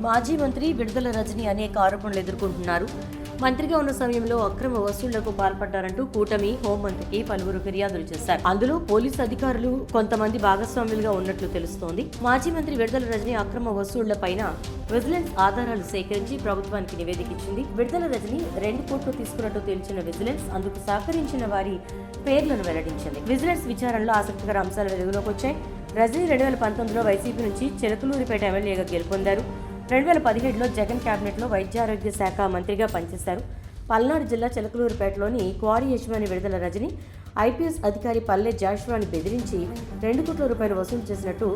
మాజీ మంత్రి విడుదల రజని అనేక ఆరోపణలు ఎదుర్కొంటున్నారు. మంత్రిగా ఉన్న సమయంలో అక్రమ వసూళ్ళకు పాల్పడ్డారంటూ కూటమి హోంమంత్రికి పలువురు ఫిర్యాదులు చేశారు. అందులో పోలీసు అధికారులు కొంతమంది భాగస్వాములుగా ఉన్నట్లు తెలుస్తోంది. మాజీ మంత్రి విడుదల రజని అక్రమ వసూళ్ళపైన విజిలెన్స్ ఆధారాలు సేకరించి ప్రభుత్వానికి నివేదిక ఇచ్చింది. విడుదల రజని రెండు కోట్లు తీసుకున్నట్టు తేల్చిన విజిలెన్స్ అందుకు సహకరించిన వారి పేర్లను వెల్లడించింది. విజిలెన్స్ విచారణలో ఆసక్తికర అంశాలు వెలుగులోకి వచ్చాయి. రజనీ రెండు వేల పంతొమ్మిదిలో వైసీపీ నుంచి చిలకలూరిపేట ఎమ్మెల్యేగా గెలుపొందారు. రెండు వేల పదిహేడులో జగన్ కేబినెట్లో వైద్యారోగ్య శాఖ మంత్రిగా పనిచేశారు. పల్నాడు జిల్లా చిలకలూరుపేటలోని క్వారీ యజమాని విడుదల రజని ఐపీఎస్ అధికారి పల్లె జాషువాని బెదిరించి రెండు కోట్ల రూపాయలు వసూలు చేసినట్టు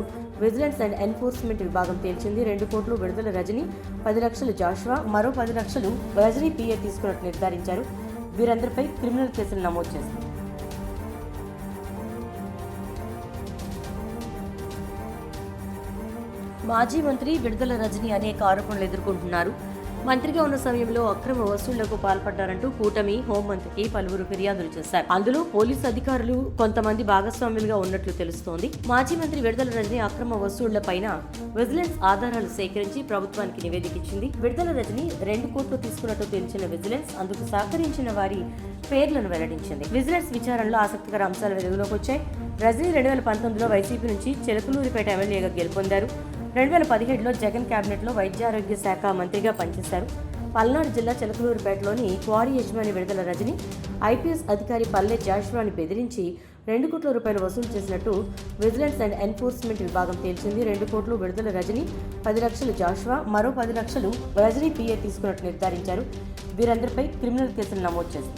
విజిలెన్స్ అండ్ ఎన్ఫోర్స్మెంట్ విభాగం తేల్చింది. రెండు కోట్లు విడుదల రజని పది లక్షలు జాషువా మరో పది లక్షలు రజనీ పిఏ తీసుకున్నట్టు నిర్ధారించారు. వీరందరిపై క్రిమినల్ కేసులు నమోదు చేశారు. మాజీ మంత్రి విడుదల రజని అనేక ఆరోపణలు ఎదుర్కొంటున్నారు. మంత్రిగా ఉన్న సమయంలో అక్రమ వసూళ్ళకు పాల్పడ్డారంటూ కూటమి హోంమంత్రికి పలువురు ఫిర్యాదులు చేశారు. అందులో పోలీసు అధికారులు కొంతమంది భాగస్వాములుగా ఉన్నట్లు తెలుస్తోంది. మాజీ మంత్రి విడుదల రజని అక్రమ వసూళ్ళపైన విజిలెన్స్ ఆధారాలు సేకరించి ప్రభుత్వానికి నివేదిక ఇచ్చింది. విడుదల రజని రెండు కోట్లు తీసుకున్నట్టు తెలిసిన విజిలెన్స్ అందుకు సహకరించిన వారి పేర్లను వెల్లడించింది. విజిలెన్స్ విచారణలో ఆసక్తికర అంశాలు వెలుగులోకి వచ్చాయి. రజనీ రెండు వేల పంతొమ్మిదిలో వైసీపీ నుంచి చిలకలూరిపేట ఎమ్మెల్యేగా గెలుపొందారు. రెండు వేల పదిహేడులో జగన్ కేబినెట్లో వైద్యారోగ్య శాఖ మంత్రిగా పనిచేశారు. పల్నాడు జిల్లా చిలకలూరుపేటలోని క్వారీ యజమాని విడుదల రజని ఐపీఎస్ అధికారి పల్లె జాషువాని బెదిరించి రెండు కోట్ల రూపాయలు వసూలు చేసినట్టు విజిలెన్స్ అండ్ ఎన్ఫోర్స్మెంట్ విభాగం తేల్చింది. రెండు కోట్లు విడుదల రజని పది లక్షలు జాషువా మరో పది లక్షలు రజనీ పిఏ తీసుకున్నట్టు నిర్ధారించారు. వీరందరిపై క్రిమినల్ కేసులు నమోదు చేశారు